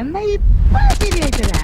എന്നാ ഇപ്പൊ ശരിയായിട്ടരാ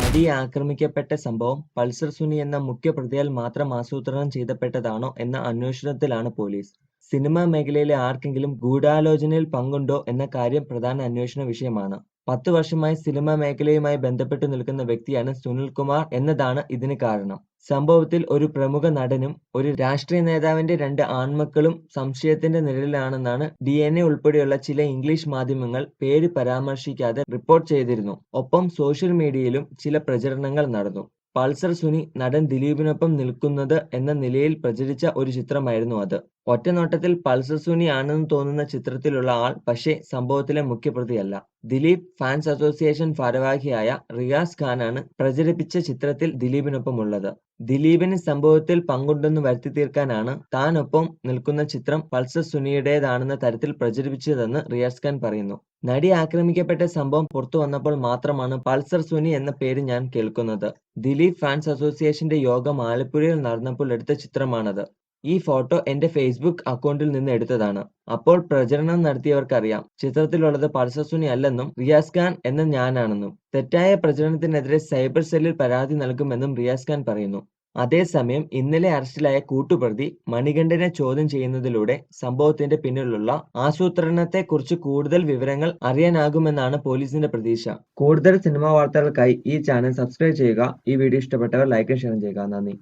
നടി ആക്രമിക്കപ്പെട്ട സംഭവം പൾസർ സുനി എന്ന മുഖ്യപ്രതിയാൽ മാത്രം ആസൂത്രണം ചെയ്തപ്പെട്ടതാണോ എന്ന അന്വേഷണത്തിലാണ് പോലീസ്. സിനിമാ മേഖലയിലെ ആർക്കെങ്കിലും ഗൂഢാലോചനയിൽ പങ്കുണ്ടോ എന്ന കാര്യം പ്രധാന അന്വേഷണ വിഷയമാണ്. പത്തു വർഷമായി സിനിമ മേഖലയുമായി ബന്ധപ്പെട്ടു നിൽക്കുന്ന വ്യക്തിയാണ് സുനിൽകുമാർ എന്നതാണ് ഇതിന് കാരണം. സംഭവത്തിൽ ഒരു പ്രമുഖ നടനും ഒരു രാഷ്ട്രീയ നേതാവിന്റെ രണ്ട് ആൺമക്കളും സംശയത്തിന്റെ നിഴലിലാണെന്നാണ് ഡി എൻ എ ഉൾപ്പെടെയുള്ള ചില ഇംഗ്ലീഷ് മാധ്യമങ്ങൾ പേര് പരാമർശിക്കാതെ റിപ്പോർട്ട് ചെയ്തിരുന്നു. ഒപ്പം സോഷ്യൽ മീഡിയയിലും ചില പ്രചരണങ്ങൾ നടന്നു. പൾസർ സുനി നടൻ ദിലീപിനൊപ്പം നിൽക്കുന്നത് എന്ന നിലയിൽ പ്രചരിച്ച ഒരു ചിത്രമായിരുന്നു അത്. ഒറ്റനോട്ടത്തിൽ പൾസർ സുനി ആണെന്ന് തോന്നുന്ന ചിത്രത്തിലുള്ള ആൾ പക്ഷേ സംഭവത്തിലെ മുഖ്യപ്രതിയല്ല. ദിലീപ് ഫാൻസ് അസോസിയേഷൻ ഭാരവാഹിയായ റിയാസ് ഖാനാണ് പ്രചരിപ്പിച്ച ചിത്രത്തിൽ ദിലീപിനൊപ്പമുള്ളത്. ദിലീപിന് സംഭവത്തിൽ പങ്കുണ്ടെന്ന് വരുത്തി തീർക്കാനാണ് താനൊപ്പം നിൽക്കുന്ന ചിത്രം പൾസർ സുനിയുടേതാണെന്ന തരത്തിൽ പ്രചരിപ്പിച്ചതെന്ന് റിയാസ് ഖാൻ പറയുന്നു. നടി ആക്രമിക്കപ്പെട്ട സംഭവം പുറത്തു വന്നപ്പോൾ മാത്രമാണ് പൾസർ സുനി എന്ന പേര് ഞാൻ കേൾക്കുന്നത്. ദിലീപ് ഫാൻസ് അസോസിയേഷന്റെ യോഗം ആലപ്പുഴയിൽ നടന്നപ്പോൾ എടുത്ത ചിത്രമാണത്. ഈ ഫോട്ടോ എന്റെ ഫേസ്ബുക്ക് അക്കൗണ്ടിൽ നിന്ന് എടുത്തതാണ്. അപ്പോൾ പ്രചരണം നടത്തിയവർക്കറിയാം. ചിത്രത്തിലുള്ളത് പൾസസുനി അല്ലെന്നും റിയാസ് ഖാൻ എന്ന ഞാനാണെന്നും. തെറ്റായ പ്രചരണത്തിനെതിരെ സൈബർ സെല്ലിൽ പരാതി നൽകുമെന്നും റിയാസ് ഖാൻ പറയുന്നു. അതേസമയം ഇന്നലെ അറസ്റ്റിലായ കൂട്ടുപ്രതി മണികണ്ഠനെ ചോദ്യം ചെയ്യുന്നതിലൂടെ സംഭവത്തിന്റെ പിന്നിലുള്ള ആസൂത്രണത്തെക്കുറിച്ച് കൂടുതൽ വിവരങ്ങൾ അറിയാനാകുമെന്നാണ് പോലീസിന്റെ പ്രതീക്ഷ. കൂടുതൽ സിനിമാ വാർത്തകൾക്കായി ഈ ചാനൽ സബ്സ്ക്രൈബ് ചെയ്യുക. ഈ വീഡിയോ ഇഷ്ടപ്പെട്ടവർ ലൈക്ക് ഷെയർ ചെയ്യുക. നന്ദി.